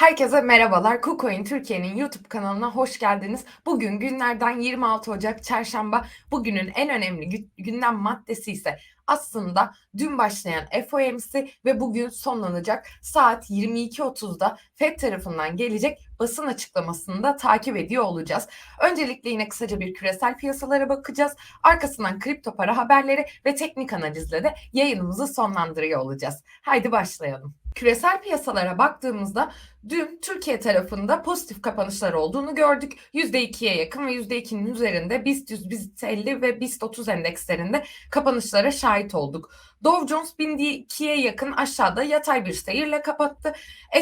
Herkese merhabalar. KuCoin Türkiye'nin YouTube kanalına hoş geldiniz. Bugün günlerden 26 Ocak Çarşamba. Bugünün en önemli gündem maddesi ise aslında dün başlayan FOMC ve bugün sonlanacak saat 22.30'da FED tarafından gelecek basın açıklamasını da takip ediyor olacağız. Öncelikle yine kısaca bir küresel piyasalara bakacağız. Arkasından kripto para haberleri ve teknik analizle de yayınımızı sonlandırıyor olacağız. Haydi başlayalım. Küresel piyasalara baktığımızda dün Türkiye tarafında pozitif kapanışlar olduğunu gördük. %2'ye yakın ve %2'nin üzerinde BIST 100, BIST 50 ve BIST 30 endekslerinde kapanışlara şahit olduk. Dow Jones 1002'ye yakın aşağıda yatay bir seyirle kapattı.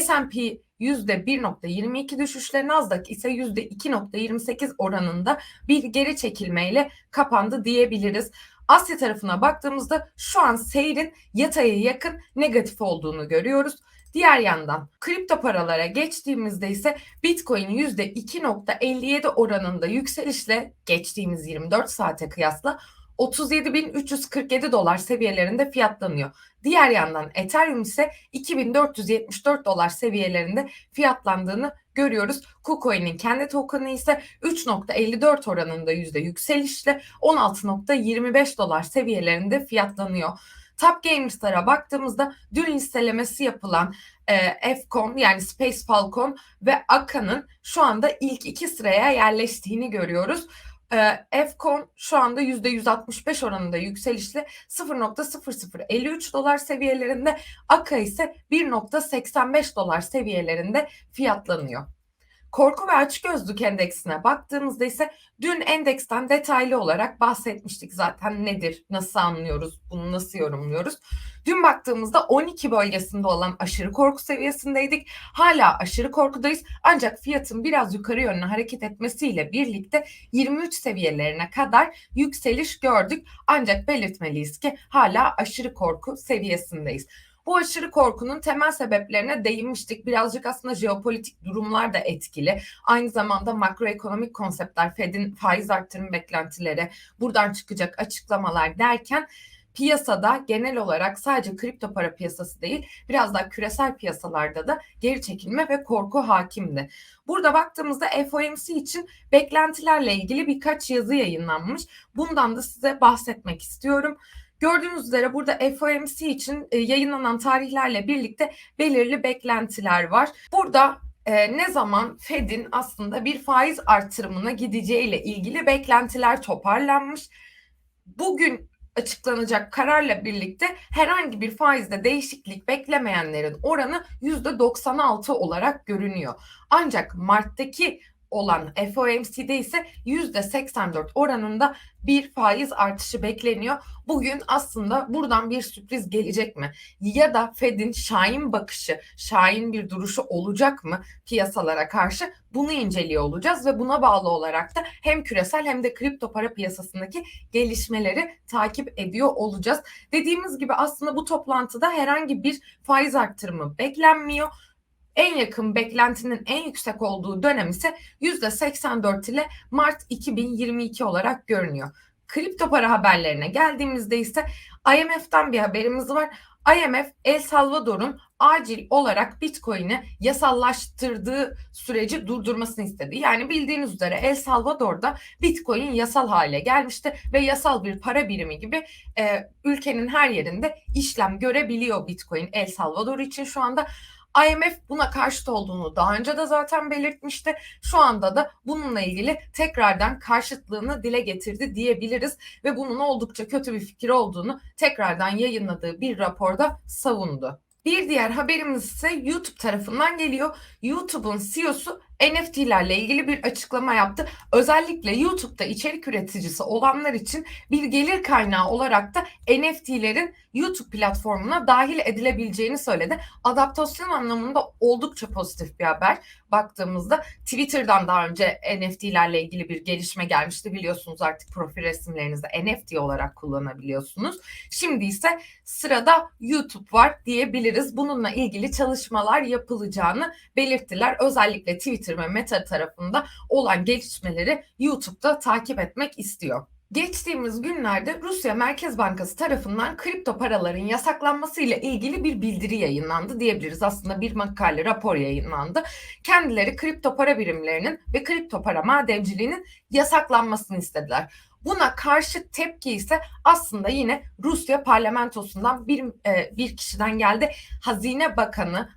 S&P %1.22 düşüşle Nasdaq ise %2.28 oranında bir geri çekilmeyle kapandı diyebiliriz. Asya tarafına baktığımızda şu an seyrin yataya yakın negatif olduğunu görüyoruz. Diğer yandan kripto paralara geçtiğimizde ise Bitcoin %2.57 oranında yükselişle geçtiğimiz 24 saate kıyasla 37.347 dolar seviyelerinde fiyatlanıyor. Diğer yandan Ethereum ise 2474 dolar seviyelerinde fiyatlandığını görüyoruz. KuCoin'in kendi token'ı ise 3.54 oranında yüzde yükselişle 16.25 dolar seviyelerinde fiyatlanıyor. Top Gamers'lara baktığımızda dün listelemesi yapılan e, Fcon yani Space Falcon ve Aka'nın şu anda ilk iki sıraya yerleştiğini görüyoruz. E, Fcon şu anda %165 oranında yükselişle 0.0053 dolar seviyelerinde, Aka ise 1.85 dolar seviyelerinde fiyatlanıyor. Korku ve açgözlük endeksine baktığımızda ise dün endeksten detaylı olarak bahsetmiştik zaten nedir, nasıl anlıyoruz, bunu nasıl yorumluyoruz. Dün baktığımızda 12 bölgesinde olan aşırı korku seviyesindeydik. Hala aşırı korkudayız ancak fiyatın biraz yukarı yönlü hareket etmesiyle birlikte 23 seviyelerine kadar yükseliş gördük. Ancak belirtmeliyiz ki hala aşırı korku seviyesindeyiz. Bu aşırı korkunun temel sebeplerine değinmiştik. Birazcık aslında jeopolitik durumlar da etkili. Aynı zamanda makroekonomik konseptler, Fed'in faiz arttırım beklentileri, buradan çıkacak açıklamalar derken piyasada genel olarak sadece kripto para piyasası değil biraz daha küresel piyasalarda da geri çekilme ve korku hakimdi. Burada baktığımızda FOMC için beklentilerle ilgili birkaç yazı yayınlanmış. Bundan da size bahsetmek istiyorum. Gördüğünüz üzere burada FOMC için e, yayınlanan tarihlerle birlikte belirli beklentiler var. Burada e, ne zaman Fed'in aslında bir faiz artırımına gideceğiyle ilgili beklentiler toparlanmış. Bugün açıklanacak kararla birlikte herhangi bir faizde değişiklik beklemeyenlerin oranı %96 olarak görünüyor. Ancak Mart'taki olan FOMC'de ise %84 oranında bir faiz artışı bekleniyor. Bugün aslında buradan bir sürpriz gelecek mi? Ya da Fed'in şahin bakışı, şahin bir duruşu olacak mı piyasalara karşı? Bunu inceliyor olacağız ve buna bağlı olarak da hem küresel hem de kripto para piyasasındaki gelişmeleri takip ediyor olacağız. Dediğimiz gibi aslında bu toplantıda herhangi bir faiz arttırımı beklenmiyor en yakın beklentinin en yüksek olduğu dönem ise %84 ile Mart 2022 olarak görünüyor. Kripto para haberlerine geldiğimizde ise IMF'den bir haberimiz var. IMF El Salvador'un acil olarak Bitcoin'i yasallaştırdığı süreci durdurmasını istedi. Yani bildiğiniz üzere El Salvador'da Bitcoin yasal hale gelmişti ve yasal bir para birimi gibi e, ülkenin her yerinde işlem görebiliyor Bitcoin El Salvador için şu anda. IMF buna karşıt olduğunu daha önce de zaten belirtmişti. Şu anda da bununla ilgili tekrardan karşıtlığını dile getirdi diyebiliriz ve bunun oldukça kötü bir fikir olduğunu tekrardan yayınladığı bir raporda savundu. Bir diğer haberimiz ise YouTube tarafından geliyor. YouTube'un CEO'su NFT'lerle ilgili bir açıklama yaptı. Özellikle YouTube'da içerik üreticisi olanlar için bir gelir kaynağı olarak da NFT'lerin YouTube platformuna dahil edilebileceğini söyledi. Adaptasyon anlamında oldukça pozitif bir haber. Baktığımızda Twitter'dan daha önce NFT'lerle ilgili bir gelişme gelmişti biliyorsunuz artık profil resimlerinizi NFT olarak kullanabiliyorsunuz. Şimdi ise sırada YouTube var diyebiliriz. Bununla ilgili çalışmalar yapılacağını belirttiler. Özellikle Twitter Ve Meta tarafında olan gelişmeleri YouTube'da takip etmek istiyor. Geçtiğimiz günlerde Rusya Merkez Bankası tarafından kripto paraların yasaklanması ile ilgili bir bildiri yayınlandı diyebiliriz. Aslında bir makale, rapor yayınlandı. Kendileri kripto para birimlerinin ve kripto para madenciliğinin yasaklanmasını istediler. Buna karşı tepki ise aslında yine Rusya parlamentosundan bir e, bir kişiden geldi. Hazine Bakanı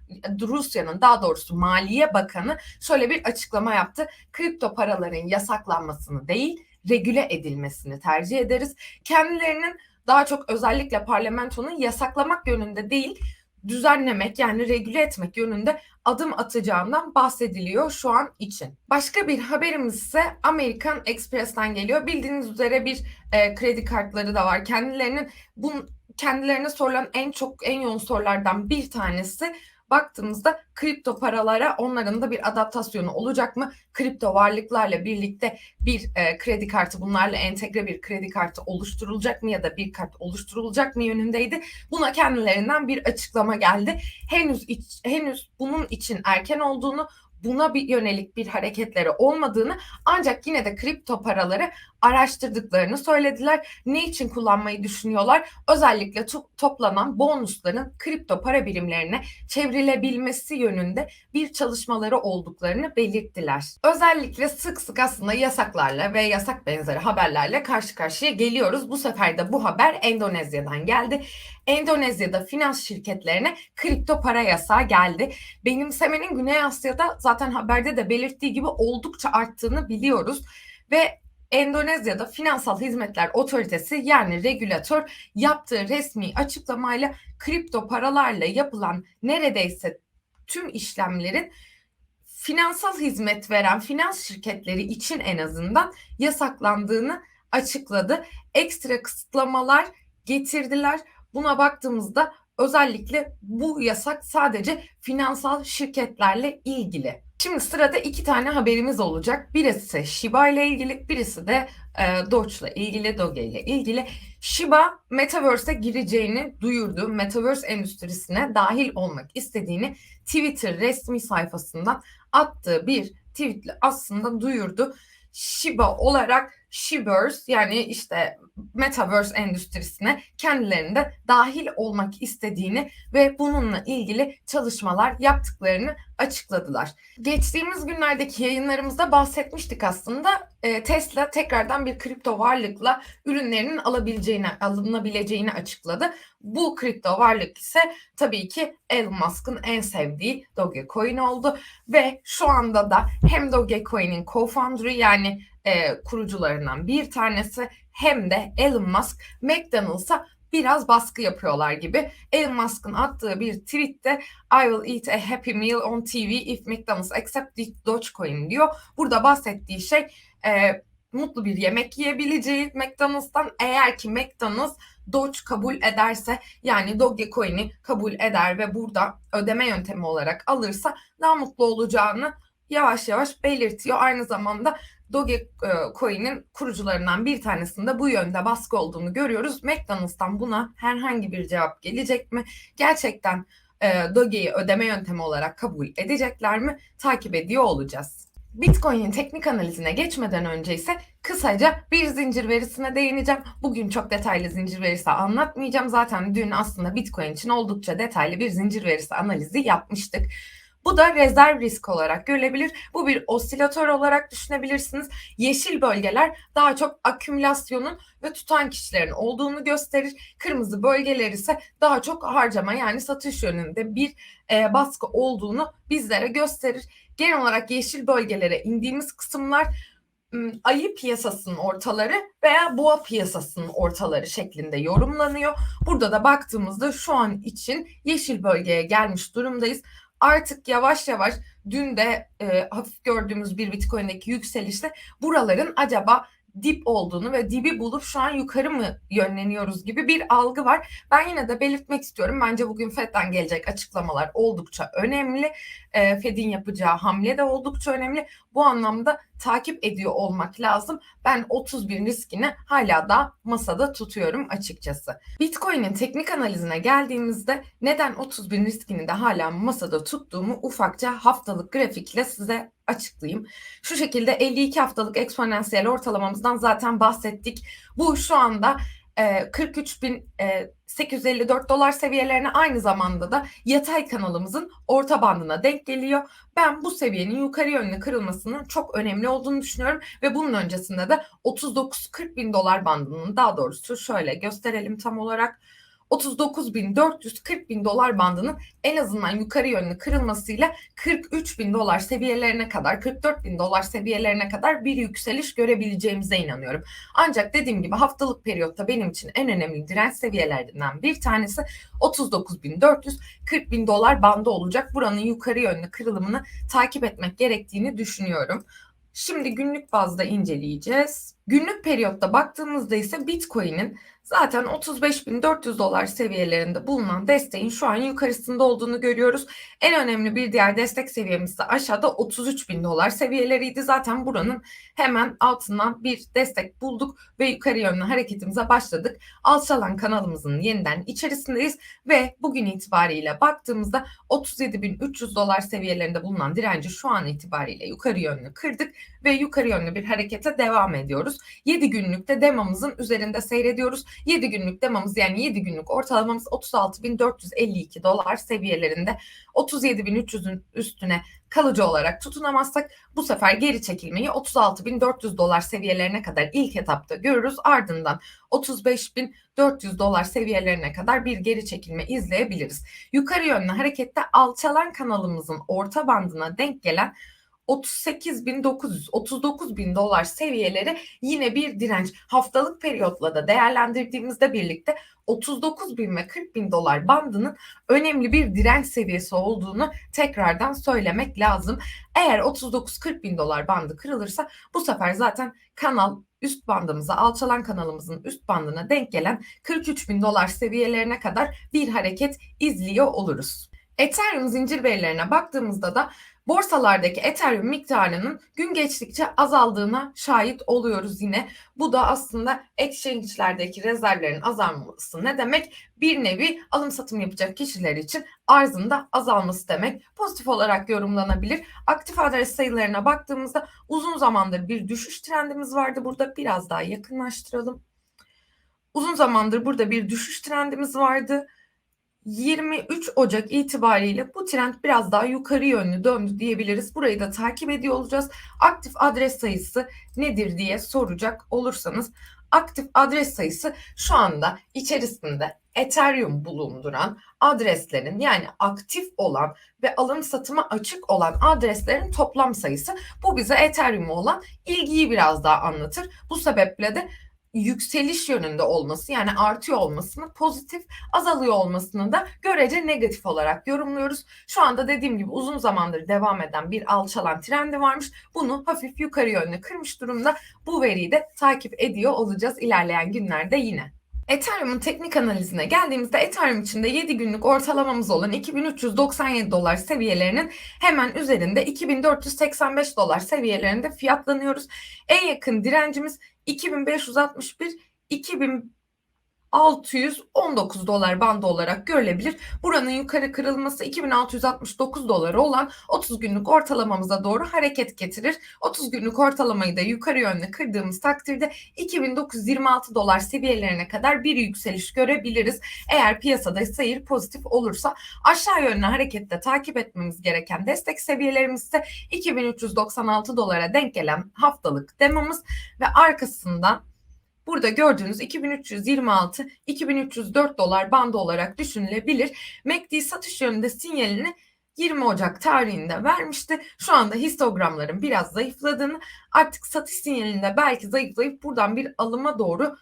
Rusya'nın daha doğrusu Maliye Bakanı şöyle bir açıklama yaptı. Kripto paraların yasaklanmasını değil, regüle edilmesini tercih ederiz. Kendilerinin daha çok özellikle parlamentonun yasaklamak yönünde değil, düzenlemek yani regüle etmek yönünde adım atacağından bahsediliyor şu an için. Başka bir haberimiz ise American Express'ten geliyor. Bildiğiniz üzere bir e, kredi kartları da var. Kendilerinin bu kendilerine sorulan en çok en yoğun sorulardan bir tanesi baktığımızda kripto paralara onların da bir adaptasyonu olacak mı? Kripto varlıklarla birlikte bir e, kredi kartı bunlarla entegre bir kredi kartı oluşturulacak mı ya da bir kart oluşturulacak mı yönündeydi. Buna kendilerinden bir açıklama geldi. Henüz iç, henüz bunun için erken olduğunu buna bir yönelik bir hareketleri olmadığını ancak yine de kripto paraları araştırdıklarını söylediler. Ne için kullanmayı düşünüyorlar? Özellikle to- toplanan bonusların kripto para birimlerine çevrilebilmesi yönünde bir çalışmaları olduklarını belirttiler. Özellikle sık sık aslında yasaklarla ve yasak benzeri haberlerle karşı karşıya geliyoruz. Bu sefer de bu haber Endonezya'dan geldi. Endonezya'da finans şirketlerine kripto para yasağı geldi. Benimsemenin Güney Asya'da zaten haberde de belirttiği gibi oldukça arttığını biliyoruz ve Endonezya'da Finansal Hizmetler Otoritesi yani regülatör yaptığı resmi açıklamayla kripto paralarla yapılan neredeyse tüm işlemlerin finansal hizmet veren finans şirketleri için en azından yasaklandığını açıkladı. Ekstra kısıtlamalar getirdiler. Buna baktığımızda özellikle bu yasak sadece finansal şirketlerle ilgili. Şimdi sırada iki tane haberimiz olacak. Birisi Shiba ile ilgili, birisi de e, Doge ile ilgili, Doge ile ilgili. Shiba Metaverse'e gireceğini duyurdu. Metaverse endüstrisine dahil olmak istediğini Twitter resmi sayfasından attığı bir tweetle aslında duyurdu. Shiba olarak Shiverse yani işte Metaverse endüstrisine kendilerinde dahil olmak istediğini ve bununla ilgili çalışmalar yaptıklarını açıkladılar. Geçtiğimiz günlerdeki yayınlarımızda bahsetmiştik aslında. E, Tesla tekrardan bir kripto varlıkla ürünlerinin alabileceğini, alınabileceğini açıkladı. Bu kripto varlık ise tabii ki Elon Musk'ın en sevdiği Dogecoin oldu ve şu anda da hem Dogecoin'in co-founder'ı yani e, kurucularından bir tanesi hem de Elon Musk McDonald's'a biraz baskı yapıyorlar gibi. Elon Musk'ın attığı bir tweette I will eat a happy meal on TV if McDonald's accept Dogecoin diyor. Burada bahsettiği şey e, mutlu bir yemek yiyebileceği McDonald's'tan eğer ki McDonald's Doge kabul ederse yani Dogecoin'i kabul eder ve burada ödeme yöntemi olarak alırsa daha mutlu olacağını yavaş yavaş belirtiyor. Aynı zamanda Dogecoin'in kurucularından bir tanesinde bu yönde baskı olduğunu görüyoruz. McDonald's'tan buna herhangi bir cevap gelecek mi? Gerçekten e, Doge'yi ödeme yöntemi olarak kabul edecekler mi? Takip ediyor olacağız. Bitcoin'in teknik analizine geçmeden önce ise kısaca bir zincir verisine değineceğim. Bugün çok detaylı zincir verisi anlatmayacağım. Zaten dün aslında Bitcoin için oldukça detaylı bir zincir verisi analizi yapmıştık. Bu da rezerv risk olarak görülebilir. Bu bir osilatör olarak düşünebilirsiniz. Yeşil bölgeler daha çok akümülasyonun ve tutan kişilerin olduğunu gösterir. Kırmızı bölgeler ise daha çok harcama yani satış yönünde bir e, baskı olduğunu bizlere gösterir. Genel olarak yeşil bölgelere indiğimiz kısımlar ayı piyasasının ortaları veya boğa piyasasının ortaları şeklinde yorumlanıyor. Burada da baktığımızda şu an için yeşil bölgeye gelmiş durumdayız artık yavaş yavaş dün de e, hafif gördüğümüz bir Bitcoin'deki yükselişte buraların acaba dip olduğunu ve dibi bulup şu an yukarı mı yönleniyoruz gibi bir algı var. Ben yine de belirtmek istiyorum. Bence bugün Fed'den gelecek açıklamalar oldukça önemli. E, Fed'in yapacağı hamle de oldukça önemli. Bu anlamda takip ediyor olmak lazım. Ben 31 riskini hala da masada tutuyorum açıkçası. Bitcoin'in teknik analizine geldiğimizde neden 31 riskini de hala masada tuttuğumu ufakça haftalık grafikle size açıklayayım. Şu şekilde 52 haftalık eksponansiyel ortalamamızdan zaten bahsettik. Bu şu anda e, 43.854 dolar seviyelerine aynı zamanda da yatay kanalımızın orta bandına denk geliyor. Ben bu seviyenin yukarı yönlü kırılmasının çok önemli olduğunu düşünüyorum ve bunun öncesinde de 39-40 bin dolar bandının daha doğrusu şöyle gösterelim tam olarak 39.440 bin dolar bandının en azından yukarı yönlü kırılmasıyla 43 bin dolar seviyelerine kadar 44 bin dolar seviyelerine kadar bir yükseliş görebileceğimize inanıyorum. Ancak dediğim gibi haftalık periyotta benim için en önemli direnç seviyelerinden bir tanesi 39.440 bin dolar bandı olacak. Buranın yukarı yönlü kırılımını takip etmek gerektiğini düşünüyorum. Şimdi günlük bazda inceleyeceğiz. Günlük periyotta baktığımızda ise Bitcoin'in zaten 35.400 dolar seviyelerinde bulunan desteğin şu an yukarısında olduğunu görüyoruz. En önemli bir diğer destek seviyemiz de aşağıda 33.000 dolar seviyeleriydi. Zaten buranın hemen altından bir destek bulduk ve yukarı yönlü hareketimize başladık. Alçalan kanalımızın yeniden içerisindeyiz ve bugün itibariyle baktığımızda 37.300 dolar seviyelerinde bulunan direnci şu an itibariyle yukarı yönlü kırdık ve yukarı yönlü bir harekete devam ediyoruz. 7 günlükte demamızın üzerinde seyrediyoruz. 7 günlük demamız yani 7 günlük ortalamamız 36.452 dolar seviyelerinde. 37.300'ün üstüne kalıcı olarak tutunamazsak bu sefer geri çekilmeyi 36.400 dolar seviyelerine kadar ilk etapta görürüz. Ardından 35.400 dolar seviyelerine kadar bir geri çekilme izleyebiliriz. Yukarı yönlü harekette alçalan kanalımızın orta bandına denk gelen 38.900, 39.000 dolar seviyeleri yine bir direnç. Haftalık periyotla da değerlendirdiğimizde birlikte 39.000 ve 40.000 dolar bandının önemli bir direnç seviyesi olduğunu tekrardan söylemek lazım. Eğer 39-40 bin dolar bandı kırılırsa bu sefer zaten kanal üst bandımıza alçalan kanalımızın üst bandına denk gelen 43 bin dolar seviyelerine kadar bir hareket izliyor oluruz. Ethereum zincir verilerine baktığımızda da borsalardaki Ethereum miktarının gün geçtikçe azaldığına şahit oluyoruz yine. Bu da aslında exchange'lerdeki rezervlerin azalması ne demek? Bir nevi alım satım yapacak kişiler için arzın da azalması demek. Pozitif olarak yorumlanabilir. Aktif adres sayılarına baktığımızda uzun zamandır bir düşüş trendimiz vardı. Burada biraz daha yakınlaştıralım. Uzun zamandır burada bir düşüş trendimiz vardı 23 Ocak itibariyle bu trend biraz daha yukarı yönlü döndü diyebiliriz. Burayı da takip ediyor olacağız. Aktif adres sayısı nedir diye soracak olursanız aktif adres sayısı şu anda içerisinde Ethereum bulunduran adreslerin yani aktif olan ve alım satıma açık olan adreslerin toplam sayısı. Bu bize Ethereum'a olan ilgiyi biraz daha anlatır. Bu sebeple de yükseliş yönünde olması yani artıyor olmasını pozitif azalıyor olmasını da görece negatif olarak yorumluyoruz. Şu anda dediğim gibi uzun zamandır devam eden bir alçalan trendi varmış. Bunu hafif yukarı yönlü kırmış durumda. Bu veriyi de takip ediyor olacağız ilerleyen günlerde yine. Ethereum'un teknik analizine geldiğimizde Ethereum içinde 7 günlük ortalamamız olan 2397 dolar seviyelerinin hemen üzerinde 2485 dolar seviyelerinde fiyatlanıyoruz. En yakın direncimiz 2561 2000 619 dolar bandı olarak görülebilir. Buranın yukarı kırılması 2669 doları olan 30 günlük ortalamamıza doğru hareket getirir. 30 günlük ortalamayı da yukarı yönlü kırdığımız takdirde 2926 dolar seviyelerine kadar bir yükseliş görebiliriz. Eğer piyasada seyir pozitif olursa aşağı yönlü harekette takip etmemiz gereken destek seviyelerimiz ise 2396 dolara denk gelen haftalık demamız ve arkasından Burada gördüğünüz 2326-2304 dolar bandı olarak düşünülebilir. MACD satış yönünde sinyalini 20 Ocak tarihinde vermişti. Şu anda histogramların biraz zayıfladığını artık satış sinyalinde belki zayıflayıp buradan bir alıma doğru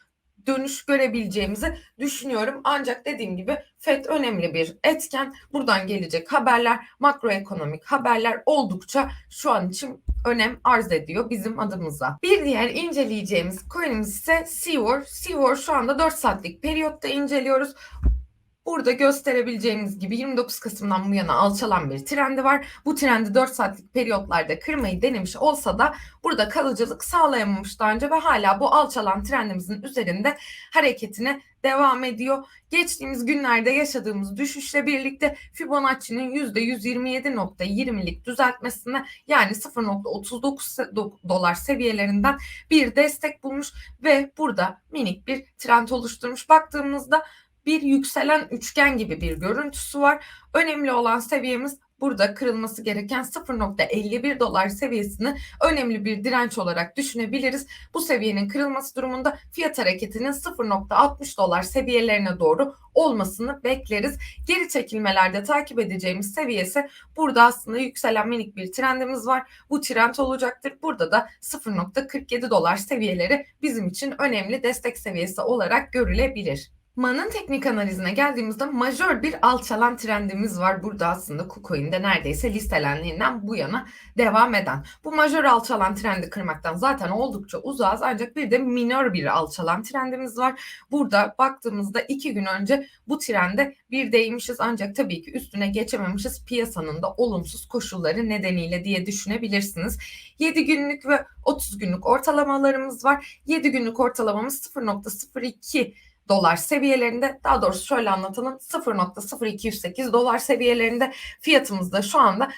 dönüş görebileceğimizi düşünüyorum. Ancak dediğim gibi FED önemli bir etken. Buradan gelecek haberler, makroekonomik haberler oldukça şu an için önem arz ediyor bizim adımıza. Bir diğer inceleyeceğimiz coin'imiz ise Seawar. Seawar şu anda 4 saatlik periyotta inceliyoruz. Burada gösterebileceğimiz gibi 29 Kasım'dan bu yana alçalan bir trendi var. Bu trendi 4 saatlik periyotlarda kırmayı denemiş olsa da burada kalıcılık sağlayamamış daha önce ve hala bu alçalan trendimizin üzerinde hareketine devam ediyor. Geçtiğimiz günlerde yaşadığımız düşüşle birlikte Fibonacci'nin %127.20'lik düzeltmesine yani 0.39 dolar seviyelerinden bir destek bulmuş ve burada minik bir trend oluşturmuş. Baktığımızda bir yükselen üçgen gibi bir görüntüsü var. Önemli olan seviyemiz burada kırılması gereken 0.51 dolar seviyesini önemli bir direnç olarak düşünebiliriz. Bu seviyenin kırılması durumunda fiyat hareketinin 0.60 dolar seviyelerine doğru olmasını bekleriz. Geri çekilmelerde takip edeceğimiz seviyesi burada aslında yükselen minik bir trendimiz var. Bu trend olacaktır. Burada da 0.47 dolar seviyeleri bizim için önemli destek seviyesi olarak görülebilir. Man'ın teknik analizine geldiğimizde majör bir alçalan trendimiz var. Burada aslında KuCoin'de neredeyse listelendiğinden bu yana devam eden. Bu majör alçalan trendi kırmaktan zaten oldukça uzağız ancak bir de minör bir alçalan trendimiz var. Burada baktığımızda iki gün önce bu trende bir değmişiz ancak tabii ki üstüne geçememişiz piyasanın da olumsuz koşulları nedeniyle diye düşünebilirsiniz. 7 günlük ve 30 günlük ortalamalarımız var. 7 günlük ortalamamız 0.02 dolar seviyelerinde daha doğrusu şöyle anlatalım 0.0208 dolar seviyelerinde. Fiyatımız da şu anda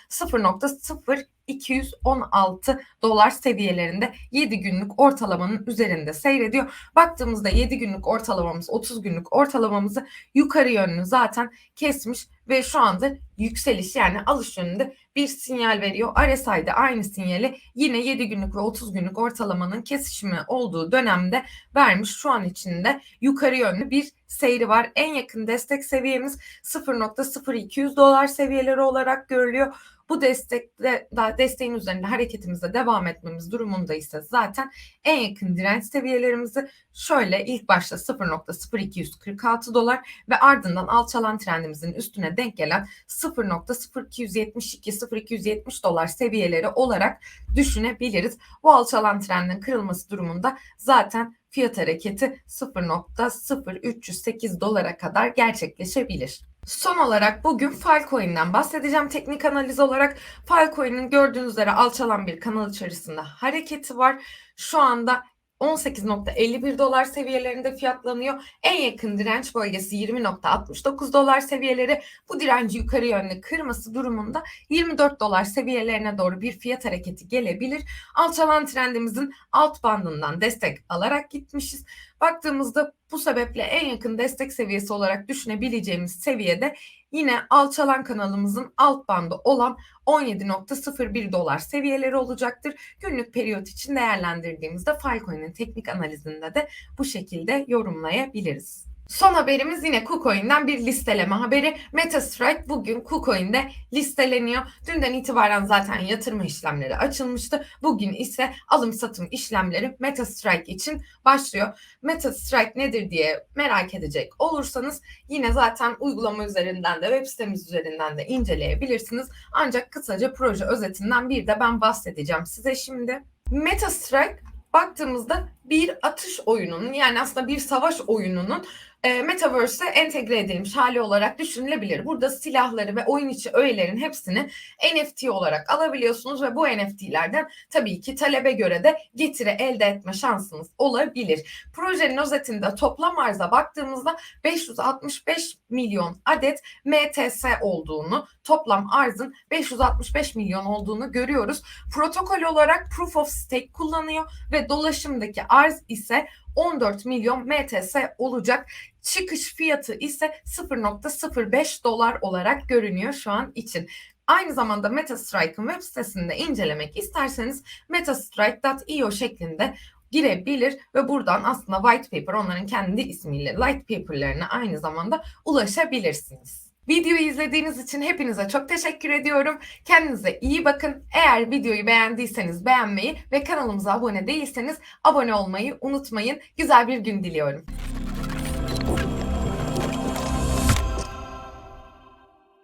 0.0216 dolar seviyelerinde 7 günlük ortalamanın üzerinde seyrediyor. Baktığımızda 7 günlük ortalamamız 30 günlük ortalamamızı yukarı yönlü zaten kesmiş ve şu anda yükseliş yani alış yönünde bir sinyal veriyor. RSI'de aynı sinyali yine 7 günlük ve 30 günlük ortalamanın kesişimi olduğu dönemde vermiş. Şu an içinde yukarı yönlü bir seyri var. En yakın destek seviyemiz 0.0200 dolar seviyeleri olarak görülüyor. Bu destekle desteğin üzerinde hareketimizde devam etmemiz durumunda ise zaten en yakın direnç seviyelerimizi şöyle ilk başta 0.0246 dolar ve ardından alçalan trendimizin üstüne denk gelen 0.0272-0270 dolar seviyeleri olarak düşünebiliriz. Bu alçalan trendin kırılması durumunda zaten fiyat hareketi 0.0308 dolara kadar gerçekleşebilir. Son olarak bugün Filecoin'den bahsedeceğim. Teknik analiz olarak Filecoin'in gördüğünüz üzere alçalan bir kanal içerisinde hareketi var. Şu anda 18.51 dolar seviyelerinde fiyatlanıyor. En yakın direnç bölgesi 20.69 dolar seviyeleri. Bu direnci yukarı yönlü kırması durumunda 24 dolar seviyelerine doğru bir fiyat hareketi gelebilir. Alçalan trendimizin alt bandından destek alarak gitmişiz. Baktığımızda bu sebeple en yakın destek seviyesi olarak düşünebileceğimiz seviyede yine alçalan kanalımızın alt bandı olan 17.01 dolar seviyeleri olacaktır. Günlük periyot için değerlendirdiğimizde Filecoin'in teknik analizinde de bu şekilde yorumlayabiliriz. Son haberimiz yine KuCoin'den bir listeleme haberi. MetaStrike bugün KuCoin'de listeleniyor. Dünden itibaren zaten yatırma işlemleri açılmıştı. Bugün ise alım satım işlemleri MetaStrike için başlıyor. MetaStrike nedir diye merak edecek olursanız yine zaten uygulama üzerinden de web sitemiz üzerinden de inceleyebilirsiniz. Ancak kısaca proje özetinden bir de ben bahsedeceğim size şimdi. MetaStrike baktığımızda bir atış oyununun yani aslında bir savaş oyununun e, Metaverse'e entegre edilmiş hali olarak düşünülebilir. Burada silahları ve oyun içi öğelerin hepsini NFT olarak alabiliyorsunuz ve bu NFT'lerden tabii ki talebe göre de getiri elde etme şansınız olabilir. Projenin özetinde toplam arza baktığımızda 565 milyon adet MTS olduğunu, toplam arzın 565 milyon olduğunu görüyoruz. Protokol olarak Proof of Stake kullanıyor ve dolaşımdaki arz ise 14 milyon MTS olacak. Çıkış fiyatı ise 0.05 dolar olarak görünüyor şu an için. Aynı zamanda MetaStrike'ın web sitesinde incelemek isterseniz metastrike.io şeklinde girebilir ve buradan aslında white paper onların kendi ismiyle light paper'larına aynı zamanda ulaşabilirsiniz. Videoyu izlediğiniz için hepinize çok teşekkür ediyorum. Kendinize iyi bakın. Eğer videoyu beğendiyseniz beğenmeyi ve kanalımıza abone değilseniz abone olmayı unutmayın. Güzel bir gün diliyorum.